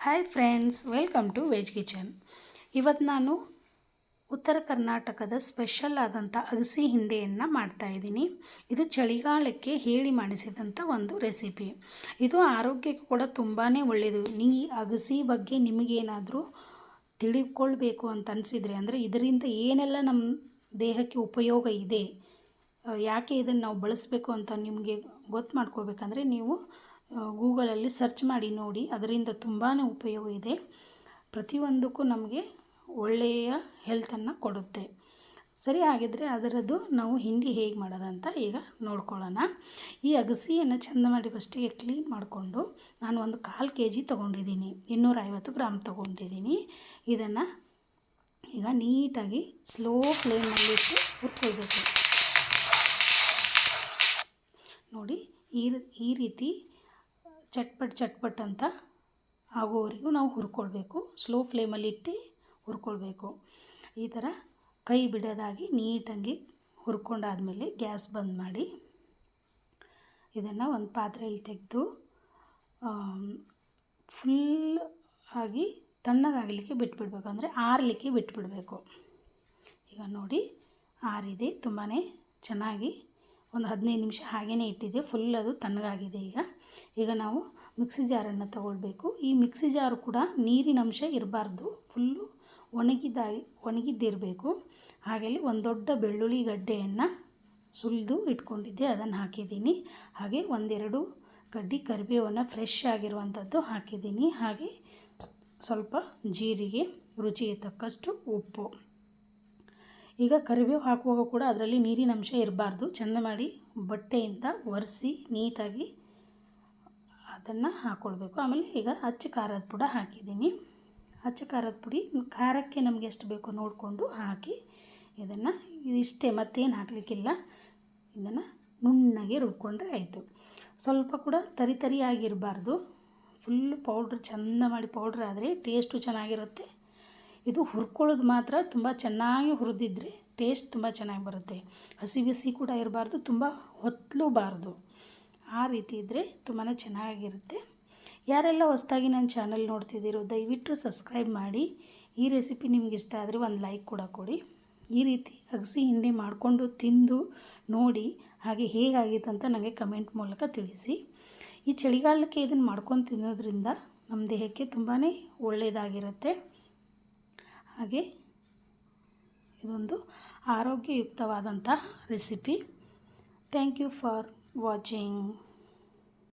Hi friends welcome to veg kitchen ಇವತ್ತು ನಾನು ಉತ್ತರ ಕರ್ನಾಟಕದ ಸ್ಪೆಷಲ್ ಆದಂಥ ಅಗಸಿ ಹಿಂಡೆಯನ್ನು ಮಾಡ್ತಾಯಿದ್ದೀನಿ ಇದು ಚಳಿಗಾಲಕ್ಕೆ ಹೇಳಿ ಮಾಡಿಸಿದಂಥ ಒಂದು ರೆಸಿಪಿ ಇದು ಆರೋಗ್ಯಕ್ಕೆ ಕೂಡ ತುಂಬಾ ಒಳ್ಳೆಯದು ನೀ ಅಗಸಿ ಬಗ್ಗೆ ನಿಮಗೇನಾದರೂ ತಿಳಿದುಕೊಳ್ಬೇಕು ಅಂತ ಅನಿಸಿದರೆ, ಅಂದರೆ ಇದರಿಂದ ಏನೆಲ್ಲ ನಮ್ಮ ದೇಹಕ್ಕೆ ಉಪಯೋಗ ಇದೆ ಯಾಕೆ ಇದನ್ನು ನಾವು ಬಳಸಬೇಕು ಅಂತ ನಿಮಗೆ ಗೊತ್ತು ಮಾಡ್ಕೋಬೇಕಂದ್ರೆ ನೀವು ಗೂಗಲಲ್ಲಿ ಸರ್ಚ್ ಮಾಡಿ ನೋಡಿ. ಅದರಿಂದ ತುಂಬಾ ಉಪಯೋಗ ಇದೆ. ಪ್ರತಿಯೊಂದಕ್ಕೂ ನಮಗೆ ಒಳ್ಳೆಯ ಹೆಲ್ತನ್ನು ಕೊಡುತ್ತೆ. ಸರಿ, ಹಾಗಿದ್ರೆ ಅದರದ್ದು ನಾವು ಹಿಂಡಿ ಹೇಗೆ ಮಾಡೋದಂತ ಈಗ ನೋಡ್ಕೊಳ್ಳೋಣ. ಈ ಅಗಸಿಯನ್ನು ಚೆಂದ ಮಾಡಿ ಫಸ್ಟಿಗೆ ಕ್ಲೀನ್ ಮಾಡಿಕೊಂಡು ನಾನು ಒಂದು ಕಾಲು ಕೆ ಜಿ ತೊಗೊಂಡಿದ್ದೀನಿ. ಇನ್ನೂರೈವತ್ತು ಗ್ರಾಮ್ ತೊಗೊಂಡಿದ್ದೀನಿ. ಇದನ್ನು ಈಗ ನೀಟಾಗಿ ಸ್ಲೋ ಫ್ಲೇಮಲ್ಲಿಟ್ಟು ಹುರ್ಕೊಳ್ಬೇಕು. ನೋಡಿ ಈ ರೀತಿ ಚಟ್ಪಟ್ ಚಟ್ಪಟ್ ಅಂತ ಆಗೋವರೆಗೂ ನಾವು ಹುರ್ಕೊಳ್ಬೇಕು. ಸ್ಲೋ ಫ್ಲೇಮಲ್ಲಿಟ್ಟು ಹುರ್ಕೊಳ್ಬೇಕು. ಈ ಥರ ಕೈ ಬಿಡೋದಾಗಿ ನೀಟಾಗಿ ಹುರ್ಕೊಂಡಾದಮೇಲೆ ಗ್ಯಾಸ್ ಬಂದ್ ಮಾಡಿ ಇದನ್ನು ಒಂದು ಪಾತ್ರೆಯಲ್ಲಿ ತೆಗೆದು ಫುಲ್ ಆಗಿ ತಣ್ಣಗಾಗಲಿಕ್ಕೆ ಬಿಟ್ಬಿಡ್ಬೇಕು. ಅಂದರೆ ಆರಲಿಕ್ಕೆ ಬಿಟ್ಬಿಡಬೇಕು. ಈಗ ನೋಡಿ, ಆರಿದೆ. ತುಂಬಾ ಚೆನ್ನಾಗಿ ಒಂದು ಹದಿನೈದು ನಿಮಿಷ ಹಾಗೇ ಇಟ್ಟಿದ್ದೆ. ಫುಲ್ ಅದು ತಣ್ಣಗಾಗಿದೆ ಈಗ. ಈಗ ನಾವು ಮಿಕ್ಸಿ ಜಾರನ್ನು ತಗೊಳ್ಬೇಕು. ಈ ಮಿಕ್ಸಿ ಜಾರು ಕೂಡ ನೀರಿನ ಅಂಶ ಇರಬಾರ್ದು. ಫುಲ್ಲು ಒಣಗಿದಾಗಿ ಒಣಗಿದ್ದಿರಬೇಕು. ಹಾಗೆ ಒಂದು ದೊಡ್ಡ ಬೆಳ್ಳುಳ್ಳಿ ಗಡ್ಡೆಯನ್ನು ಸುಲಿದು ಇಟ್ಕೊಂಡಿದ್ದೆ. ಅದನ್ನು ಹಾಕಿದ್ದೀನಿ. ಹಾಗೆ ಒಂದೆರಡು ಕಡ್ಡಿ ಕರಿಬೇವನ್ನು ಫ್ರೆಶ್ ಆಗಿರುವಂಥದ್ದು ಹಾಕಿದ್ದೀನಿ. ಹಾಗೆ ಸ್ವಲ್ಪ ಜೀರಿಗೆ, ರುಚಿಗೆ ತಕ್ಕಷ್ಟು ಉಪ್ಪು. ಈಗ ಕರಿಬೇವು ಹಾಕುವಾಗ ಕೂಡ ಅದರಲ್ಲಿ ನೀರಿನ ಅಂಶ ಇರಬಾರ್ದು. ಚೆಂದ ಮಾಡಿ ಬಟ್ಟೆಯಿಂದ ಒರೆಸಿ ನೀಟಾಗಿ ಅದನ್ನು ಹಾಕ್ಕೊಳ್ಬೇಕು ಆಮೇಲೆ ಈಗ ಅಚ್ಚ ಖಾರದ ಪುಡ ಹಾಕಿದ್ದೀನಿ. ಅಚ್ಚ ಖಾರದ ಪುಡಿ ಖಾರಕ್ಕೆ ನಮಗೆ ಎಷ್ಟು ಬೇಕೋ ನೋಡಿಕೊಂಡು ಹಾಕಿ ಇದನ್ನು ಇದಿಷ್ಟೇ, ಮತ್ತೇನು ಹಾಕಲಿಕ್ಕಿಲ್ಲ. ಇದನ್ನು ನುಣ್ಣಗೆ ರುಬ್ಕೊಂಡ್ರೆ ಆಯಿತು. ಸ್ವಲ್ಪ ಕೂಡ ತರಿ ತರಿಯಾಗಿರಬಾರ್ದು. ಫುಲ್ ಪೌಡ್ರ್, ಚೆಂದ ಮಾಡಿ ಪೌಡ್ರ್ ಆದರೆ ಟೇಸ್ಟು ಚೆನ್ನಾಗಿರುತ್ತೆ. ಇದು ಹುರ್ಕೊಳ್ಳೋದು ಮಾತ್ರ ತುಂಬ ಚೆನ್ನಾಗಿ ಹುರಿದಿದ್ರೆ ಟೇಸ್ಟ್ ತುಂಬ ಚೆನ್ನಾಗಿ ಬರುತ್ತೆ. ಹಸಿ ಬಿಸಿ ಕೂಡ ಇರಬಾರ್ದು, ತುಂಬ ಹೊತ್ತಲೂಬಾರ್ದು ಆ ರೀತಿ ಇದ್ದರೆ ತುಂಬಾ ಚೆನ್ನಾಗಿರುತ್ತೆ. ಯಾರೆಲ್ಲ ಹೊಸ್ದಾಗಿ ನನ್ನ ಚಾನಲ್ ನೋಡ್ತಿದ್ದೀರೋ, ದಯವಿಟ್ಟು ಸಬ್ಸ್ಕ್ರೈಬ್ ಮಾಡಿ. ಈ ರೆಸಿಪಿ ನಿಮ್ಗೆ ಇಷ್ಟ ಆದರೆ ಒಂದು ಲೈಕ್ ಕೂಡ ಕೊಡಿ. ಈ ರೀತಿ ಅಗಸಿ ಹಿಂಡಿ ಮಾಡಿಕೊಂಡು ತಿಂದು ನೋಡಿ, ಹಾಗೆ ಹೇಗಾಗಿತ್ತು ಅಂತ ನನಗೆ ಕಮೆಂಟ್ ಮೂಲಕ ತಿಳಿಸಿ. ಈ ಚಳಿಗಾಲಕ್ಕೆ ಇದನ್ನು ಮಾಡ್ಕೊಂಡು ತಿನ್ನೋದ್ರಿಂದ ನಮ್ಮ ದೇಹಕ್ಕೆ ತುಂಬಾ ಒಳ್ಳೆಯದಾಗಿರುತ್ತೆ ಹಾಗೆ ಇದೊಂದು ಆರೋಗ್ಯಯುಕ್ತವಾದಂಥ recipe. Thank you for watching